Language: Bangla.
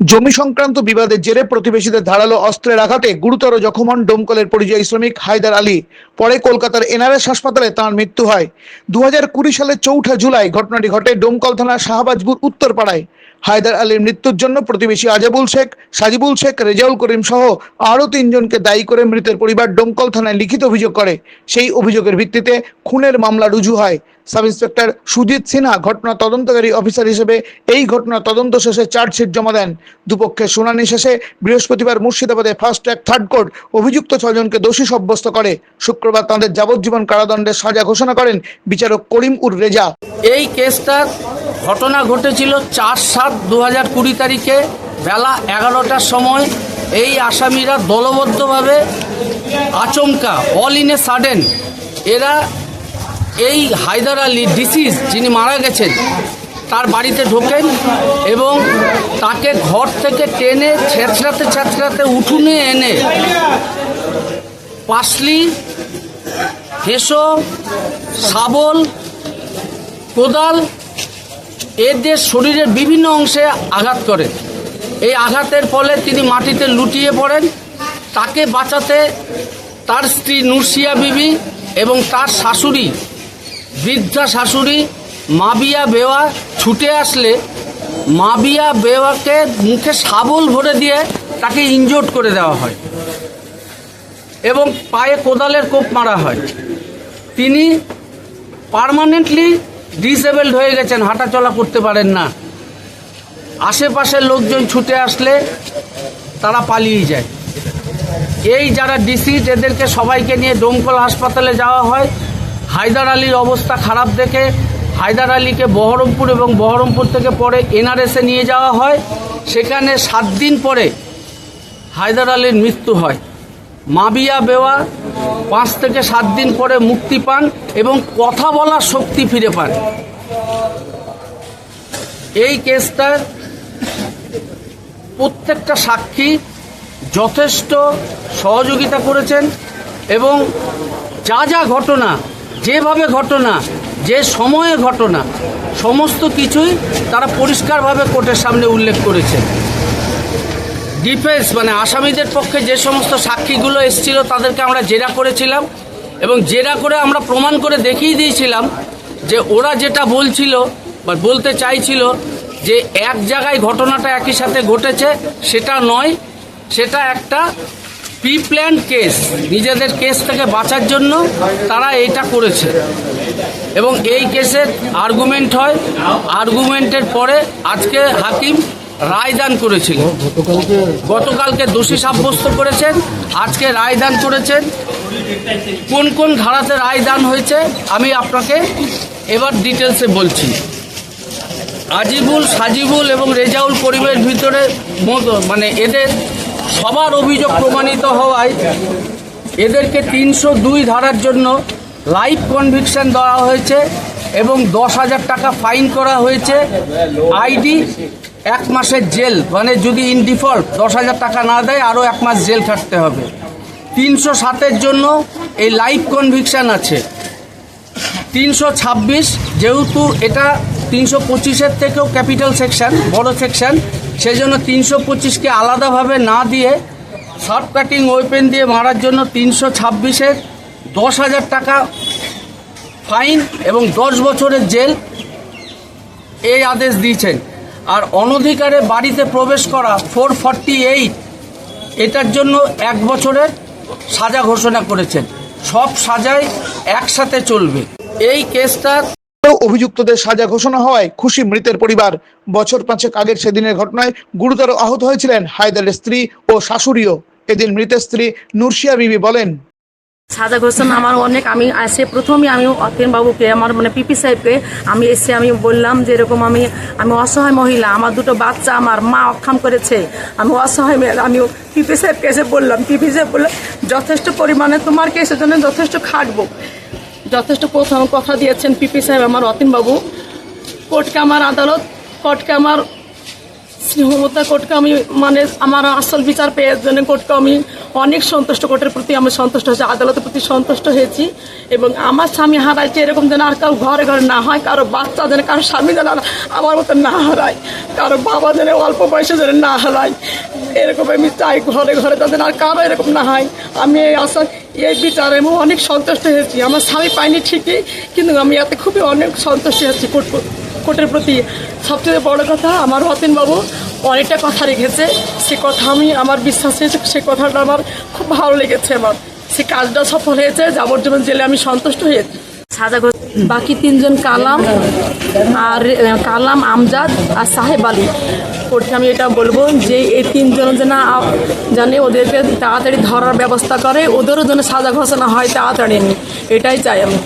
জমি সংক্রান্ত বিবাদের জেরে প্রতিবেশীদের ধারালো অস্ত্রের আঘাতে গুরুতর জখম হন ডোমকলের পরিযায়ী শ্রমিক হায়দার আলী। পরে কলকাতার এনআরএস হাসপাতালে তাঁর মৃত্যু হয়। দু কুড়ি সালের চৌঠা জুলাই ঘটনাটি ঘটে ডোমকল থানার শাহবাজপুর উত্তরপাড়ায়। হায়দার আলীর মৃত্যুর জন্য প্রতিবেশী আজাবুল শেখ, সাজিবুল শেখ, রেজাউল করিম সহ আরও তিনজনকে দায়ী করে মৃতের পরিবার ডোমকল থানায় লিখিত অভিযোগ করে। সেই অভিযোগের ভিত্তিতে খুনের মামলা রুজু হয়। সাব ইন্সপেক্টর সুজিত সিনহা ঘটনা তদন্তকারী অফিসার হিসেবে এই ঘটনা তদন্ত শেষে চার্জশিট জমা দেন। দুপক্ষের শুনানি শেষে বৃহস্পতিবার মুর্শিদাবাদে ফার্স্ট ট্র্যাক, থার্ড কোর্ট অভিযুক্ত ছজনকে দোষী সাব্যস্ত করে। শুক্রবার তাদের যাবজ্জীবন কারাদণ্ডের সাজা ঘোষণা করেন বিচারক করিম উর রেজা। এই কেসটার ঘটনা ঘটেছিল চার সাত দু হাজার কুড়ি তারিখে বেলা এগারোটার সময়। এই আসামিরা দলবদ্ধভাবে আচমকা অল ইন এ সাডেন এরা এই হায়দার আলী ডিসিজ যিনি মারা গেছেন, তার বাড়িতে ঢোকেন এবং তাকে ঘর থেকে টেনে ছেঁচড়াতে ছেঁচড়াতে উঠুনে এনে পাসলি হেসো শাবল, কোদাল এদের শরীরের বিভিন্ন অংশে আঘাত করেন। এই আঘাতের ফলে তিনি মাটিতে লুটিয়ে পড়েন। তাকে বাঁচাতে তার স্ত্রী নুরসিয়া বিবি এবং তার শাশুড়ি বৃদ্ধা শাশুড়ি মাবিয়া বেওয়া ছুটে আসলে মাবিয়া বেওয়াকে মুখে শাবল ভরে দিয়ে তাকে ইনজোর্ড করে দেওয়া হয় এবং পায়ে কোদালের কোপ মারা হয়। তিনি পার্মানেন্টলি ডিসেবলড হয়ে গেছেন, হাঁটাচলা করতে পারেন না। আশেপাশের লোকজন ছুটে আসলে তারা পালিয়ে যায়। এই যারা ডিসিজ এদেরকে সবাইকে নিয়ে ডোমকল হাসপাতালে যাওয়া হয়। হায়দার আলীর অবস্থা খারাপ দেখে হায়দার আলীকে বহরমপুর এবং বহরমপুর থেকে পরে এনআরএসে নিয়ে যাওয়া হয়। সেখানে সাত দিন পরে হায়দার আলীর মৃত্যু হয়। মাবিয়া বেওয়া পাঁচ থেকে সাত দিন পরে মুক্তি পান এবং কথা বলার শক্তি ফিরে পান। এই কেসটার প্রত্যেকটা সাক্ষী যথেষ্ট সহযোগিতা করেছেন এবং যা যা ঘটনা যেভাবে ঘটনা, যে সময়ে ঘটনা, সমস্ত কিছুই তারা পরিষ্কারভাবে কোর্টের সামনে উল্লেখ করেছে। ডিফেন্স মানে আসামিদের পক্ষে যে সমস্ত সাক্ষীগুলো এসেছিল তাদেরকে আমরা জেরা করেছিলাম এবং জেরা করে আমরা প্রমাণ করে দেখিয়ে দিয়েছিলাম যে ওরা যেটা বলছিল বা বলতে চাইছিল যে এক জায়গায় ঘটনাটা একই সাথে ঘটেছে, সেটা নয়, সেটা একটা প্রি প্ল্যান কেস নিজেদের কেস থেকে বাঁচার জন্য তারা এটা করেছে। এবং এই কেসের আর্গুমেন্ট হয়। আর্গুমেন্টের পরে আজকে হাকিম রায়দান করেছিল। গতকালকে দোষী সাব্যস্ত করেছেন, আজকে রায়দান করেছেন। কোন কোন ধারাতে রায়দান হয়েছে আমি আপনাকে এবার ডিটেলসে বলছি। আজিবুল, সাজিবুল এবং রেজাউল করিমের ভিতরে মানে এদের সবার অভিযোগ প্রমাণিত হওয়ায় এদেরকে তিনশো দুই ধারার জন্য লাইফ কনভিকশন দেওয়া হয়েছে এবং দশ হাজার টাকা ফাইন করা হয়েছে। আইডি এক মাসের জেল মানে যদি ইন ডিফল্ট দশ হাজার টাকা না দেয়, আরও এক মাস জেল খাটতে হবে। তিনশো সাতের জন্য এই লাইফ কনভিকশন আছে। তিনশো ছাব্বিশ যেহেতু এটা তিনশো পঁচিশের থেকেও ক্যাপিটাল সেকশন, বড় সেকশন সেই জন্য তিনশো পঁচিশকে আলাদাভাবে না দিয়ে শর্ট কাটিং ওয়েপেন দিয়ে মারার জন্য তিনশো ছাব্বিশের দশ হাজার টাকা ফাইন এবং দশ বছরের জেল এই আদেশ দিয়েছেন। আর অনধিকারে বাড়িতে প্রবেশ করা ফোর ফর্টি এইট, এটার জন্য এক বছরের সাজা ঘোষণা করেছেন। সব সাজাই একসাথে চলবে। এই কেসটার অভিযুক্তদের সাজা ঘোষণা হওয়ায় খুশি মৃতের পরিবার। বছর পাঁচেক আগের সেদিনের ঘটনায় গুরুতর আহত হয়েছিলেন হায়দারের স্ত্রী ও শাশুড়িও। এদিন মৃতের স্ত্রী নুরশিয়া বিবি বলেন, সাজা ঘোষণা আমার অনেক। আমি এসে প্রথমে আমি বাবুকে, আমার মানে পিপি সাহেবকে, আমি এসে আমি বললাম যে এরকম আমি আমি অসহায় মহিলা, আমার দুটো বাচ্চা আমার মা অক্ষম করেছে। আমি অসহায় আমি পিপি সাহেবকে এসে বললাম, পিপি সাহেব বললাম যথেষ্ট পরিমাণে তোমার কেসের জন্য যথেষ্ট খাটবো। যথেষ্ট প্রথম কথা দিয়েছেন পিপি সাহেব আমার অতীন বাবু কোর্টকে আমার আদালত কোর্টকে আমার শ্রীমমতা কোর্টকে আমি মানে আমার আসল বিচার পেয়ে জন্য কোর্টকে আমি অনেক সন্তুষ্ট কোর্টের প্রতি আমি সন্তুষ্ট হয়েছি, আদালতের প্রতি সন্তুষ্ট হয়েছি এবং আমার স্বামী হারাইছে এরকম যেন আর কারও ঘরে ঘরে না হয়, কারও বাচ্চা যেন কারও স্বামী যেন আমার মতো না হারায়, কারও বাবা যেন অল্প বয়সে যেন না হারায়, এরকম আমি চাই ঘরে ঘরে তাদের আর কারও এরকম না হয়। আমি এই আশা এই বিচারে আমি অনেক সন্তুষ্ট হয়েছি। আমার স্বামী পাইনি ঠিকই কিন্তু আমি এতে খুবই অনেক সন্তুষ্ট হয়েছি কোর্ট কোর্টের প্রতি। সবচেয়ে বড় কথা আমার বাবু অনেকটা কথা রেখেছে। সে কথা আমি আমার বিশ্বাস হয়েছে সে কথাটা আমার খুব ভালো লেগেছে আমার। সে কাজটা সফল হয়েছে যাবজ্জীবন জেলে আমি সন্তুষ্ট হয়েছি। সাজা ঘোষ বাকি তিনজন কালাম আর কালাম আমজাদ আর সাহেব আলী। কোর্টকে আমি এটা বলব যে এই তিনজন যেন জানে ওদেরকে তাড়াতাড়ি ধরার ব্যবস্থা করে, ওদেরও যেন সাজা ঘোষণা হয় তাড়াতাড়ি। এটাই চাই আমি।